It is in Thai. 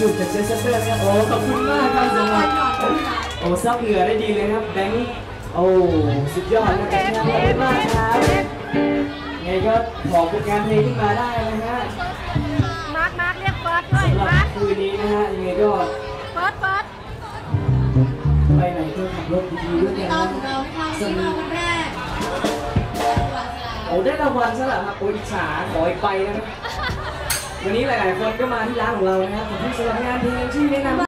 จุดจากเจสเตอร์นะครับโอ้ขอบคุณมากครับสำหรับโอ้ซับเหงื่อได้ดีเลยครับแบงค์โอ้สุดยอดนะครับขอบคุณมากครับไงก็ขอบคุณงานเพลขึ้นมาได้นะฮะมาร์คมาร์คเรียกเฟิสด้วยมาร์คคืนนี้นะฮะยังไงก็เฟอร์สเฟิร์สไปไหนก็ขับรถดีๆด้วยนะฮะสนุกโอ้ได้รางวัลซะแล้วครับโอ้ยฉาขออีกไปนะครับ วันนี้หลาย ๆ คนก็มาที่ร้านของเรานะครับขอบคุณสำหรับงานเพลงที่แนะนำ